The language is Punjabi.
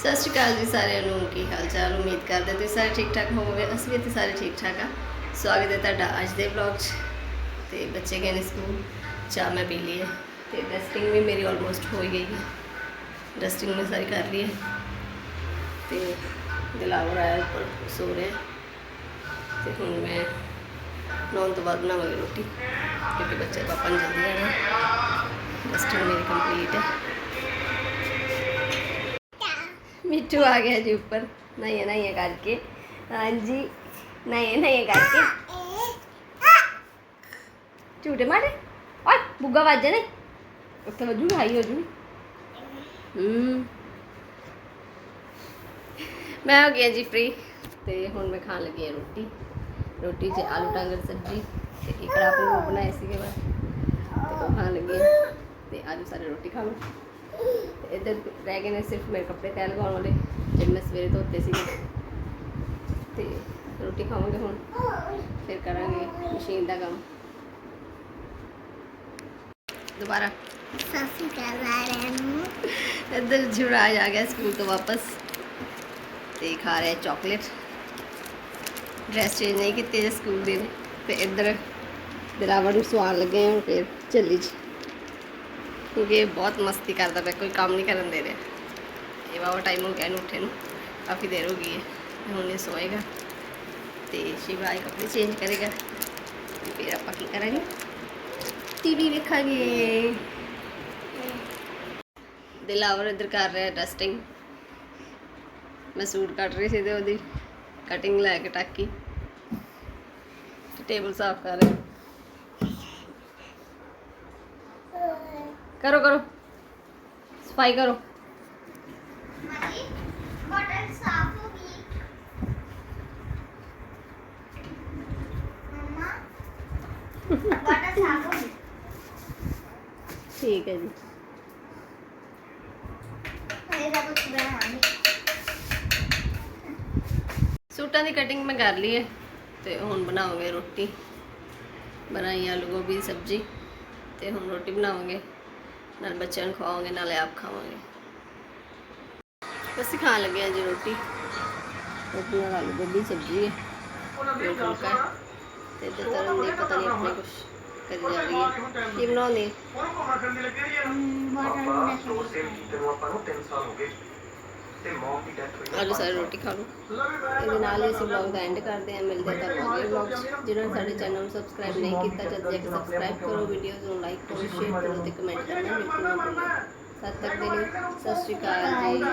ਸਤਿ ਸ਼੍ਰੀ ਅਕਾਲ ਜੀ ਸਾਰਿਆਂ ਨੂੰ, ਕੀ ਹਾਲ ਚਾਲ? ਉਮੀਦ ਕਰਦੇ ਤੁਸੀਂ ਸਾਰੇ ਠੀਕ ਠਾਕ ਹੋਵੋਗੇ, ਅਸੀਂ ਵੀ ਇੱਥੇ ਸਾਰੇ ਠੀਕ ਠਾਕ ਆ। ਸਵਾਗਤ ਹੈ ਤੁਹਾਡਾ ਅੱਜ ਦੇ ਵਲੌਗ 'ਚ। ਤੇ ਬੱਚੇ ਗਏ ਨੇ ਸਕੂਲ, ਚਾਹ ਮੈਂ ਪੀ ਲਈ ਹੈ। ਤੇ ਡਸਟਿੰਗ ਵੀ ਮੇਰੀ ਆਲਮੋਸਟ ਹੋ ਗਈ ਹੈ। ਡਸਟਿੰਗ ਮੈਂ ਸਾਰੀ ਕਰ ਲਈ ਹੈ। ਤੇ ਦਿਲਾਵਰ ਆਇਆ ਉੱਪਰ, ਸੋ ਰਿਹਾ ਤੇ ਹੁਣ ਮੈਂ ਨੌਨ ਤੋਂ ਬਾਅਦ ਬਣਾਵਾਂਗੀ ਰੋਟੀ, ਕਿਉਂਕਿ ਬੱਚੇ ਪਾਪਾ ਨੇ ਜਲਦੀ ਆਣਾ ਡਸਟਿੰਗ ਮੇਰੀ ਕੰਪਲੀਟ ਹੈ। ਮਿੱਠੂ ਆ ਗਿਆ ਜੀ ਉੱਪਰ ਨਹੀਂ ਨਹੀਂ ਕਰਕੇ ਹਾਂਜੀ ਨਹੀਂ ਨਹੀਂ ਕਰਕੇ ਝੂਟੇ ਮਾਰੇ ਓਏ ਬੁੱਗਾ ਵੱਜੇ ਨੇ ਉੱਥੇ ਵਜੂ ਹਾਈ ਹੋ ਜੂ ਹੂੰ ਮੈਂ ਹੋ ਗਿਆ ਜੀ ਫ੍ਰੀ ਤੇ ਹੁਣ ਮੈਂ ਖਾਣ ਲੱਗੀ ਹਾਂ ਰੋਟੀ ਰੋਟੀ 'ਚ ਆਲੂ ਟਾਂਗਰ ਸਬਜ਼ੀ ਤੇ ਇੱਕ ਰਾਤ ਨੂੰ ਬਣਾਏ ਸੀਗੇ ਬਸ ਤੇ ਉਹ ਖਾਣ ਲੱਗੀ ਤੇ ਅੱਜ ਸਾਰੇ ਰੋਟੀ ਖਾ ਲਓ ਇੱਧਰ ਰਹਿ ਗਏ ਨੇ ਸਿਰਫ ਮੇਰੇ ਕੱਪੜੇ ਤੈਅ ਲਗਾਉਣ ਵਾਲੇ ਜਿਹੜੇ ਮੈਂ ਸਵੇਰੇ ਧੋਤੇ ਸੀਗੇ। ਤੇ ਰੋਟੀ ਖਾਵਾਂਗੇ ਹੁਣ, ਫਿਰ ਕਰਾਂਗੇ ਮਸ਼ੀਨ ਦਾ ਕੰਮ। ਦੁਬਾਰਾ। ਸਸੀ ਕਰਾਰੇ ਨੂੰ ਇੱਧਰ ਜੁਰਾਜ ਆ ਗਿਆ ਸਕੂਲ ਤੋਂ ਵਾਪਸ, ਤੇ ਖਾ ਰਿਹਾ ਚਾਕਲੇਟ ਡਰੈਸ ਚੇਂਜ ਨਹੀਂ ਕੀਤੀ ਜੇ ਸਕੂਲ ਦੇ, ਤੇ ਇੱਧਰ ਦਿਲਾਵਰ ਨੂੰ ਸਵਾਣ ਲੱਗੇ ਹਾਂ ਫਿਰ ਚੱਲੀ ਜੀ। ਕਿਉਂਕਿ ਇਹ ਬਹੁਤ ਮਸਤੀ ਕਰਦਾ ਪਿਆ, ਕੋਈ ਕੰਮ ਨਹੀਂ ਕਰਨ ਦੇ ਰਿਹਾ। ਇਹ ਬਾਬਾ ਟਾਈਮ ਹੋ ਗਿਆ ਇਹਨੂੰ ਉੱਠੇ ਨੂੰ, ਕਾਫੀ ਦੇਰ ਹੋ ਗਈ ਹੈ ਹੁਣ ਇਹ ਸੋਏਗਾ। ਤੇ ਸ਼ਿਵਾਏ ਕੱਪੜੇ ਚੇਂਜ ਕਰੇਗਾ। ਫਿਰ ਆਪਾਂ ਕੀ ਕਰਾਂਗੇ? ਟੀਵੀ ਵੇਖਾਂਗੇ। ਦਿਲਾਵਰ ਇੱਧਰ ਕਰ ਰਿਹਾ ਡਸਟਿੰਗ ਮੈਂ ਸੂਟ ਕੱਟ ਰਹੀ ਸੀ ਤੇ ਉਹਦੀ ਕਟਿੰਗ ਲੈ ਕੇ ਟਾਕੀ। ਟੇਬਲ ਸਾਫ਼ ਕਰ ਰਿਹਾ। ਕਰੋ ਕਰੋ। ਸਫ਼ਾਈ ਕਰੋ। ਮਾਜੀ ਬਟਨ ਸਾਫ਼ ਹੋ ਗਈ। ਮਮਾ ਬਟਨ ਸਾਫ਼ ਹੋ ਗਈ ਠੀਕ ਹੈ ਜੀ। ਇਹਦਾ ਕੁਝ ਬਣਾਉਣੀ ਸੂਟਾਂ ਦੀ ਕਟਿੰਗ ਮੈਂ ਕਰ ਲਈ ਹੈ ਤੇ ਹੁਣ ਬਣਾਵਾਂਗੇ ਰੋਟੀ। ਬਣਾਈ ਆਲੂ ਗੋਭੀ ਸਬਜ਼ੀ ਤੇ ਹੁਣ ਰੋਟੀ ਬਣਾਵਾਂਗੇ। ਨਾਲ ਬੱਚਿਆਂ ਨੂੰ ਖਵਾਵਾਂਗੇ ਨਾਲੇ ਆਪ ਖਾਵਾਂਗੇ ਅਸੀਂ ਖਾਣ ਲੱਗੇ ਹਾਂ ਜੀ ਰੋਟੀ। ਰੋਟੀ ਨਾਲ ਆਲੂ ਗੋਭੀ ਦੀ ਸਬਜ਼ੀ ਹੈ ਇਹ ਫੁਲਕਾ ਤੇ ਤਰਨ ਦੀ ਪਤਾ ਨਹੀਂ ਆਪਣੇ ਕੁਛ ਕਰੀ ਜਾ ਰਹੀ ਹੈ ਕੀ ਬਣਾਉਂਦੀ? ਹੈ? ਬਟਨ ਸਟੋਰ ਸੇਲ ਕੀਤੇ ਨੂੰ ਆਪਾਂ ਨੂੰ 3 ਸਾਲ ਹੋ ਗਏ। ਤੇ ਦੀ ਆਲੂ ਸਾਰੇ ਰੋਟੀ ਖਾ ਲਓ। ਇਹਦੇ ਨਾਲ ਹੀ ਅਸੀਂ ਵਲੌਗ ਦਾ ਐਂਡ ਕਰਦੇ ਹਾਂ। ਮਿਲਦੇ ਹਾਂ ਤੁਹਾਨੂੰ ਅਗਲੇ ਵਲੌਗ 'ਚ। ਜਿਹਨਾਂ ਨੇ ਸਾਡੇ ਚੈਨਲ ਨੂੰ ਸਬਸਕ੍ਰਾਈਬ ਨਹੀਂ ਕੀਤਾ ਜਦ ਜਾ ਕੇ ਸਬਸਕ੍ਰਾਈਬ ਕਰੋ ਵੀਡੀਓਜ਼ ਨੂੰ ਲਾਈਕ ਕਰੋ ਸ਼ੇਅਰ ਕਰੋ ਤੇ ਕਮੈਂਟ ਕਰਨਾ ਬਿਲਕੁਲ ਨਾ ਭੁੱਲੋ ਤਦ ਤੱਕ ਦੇ ਲਈ ਸਤਿ ਸ਼੍ਰੀ ਅਕਾਲ ਜੀ।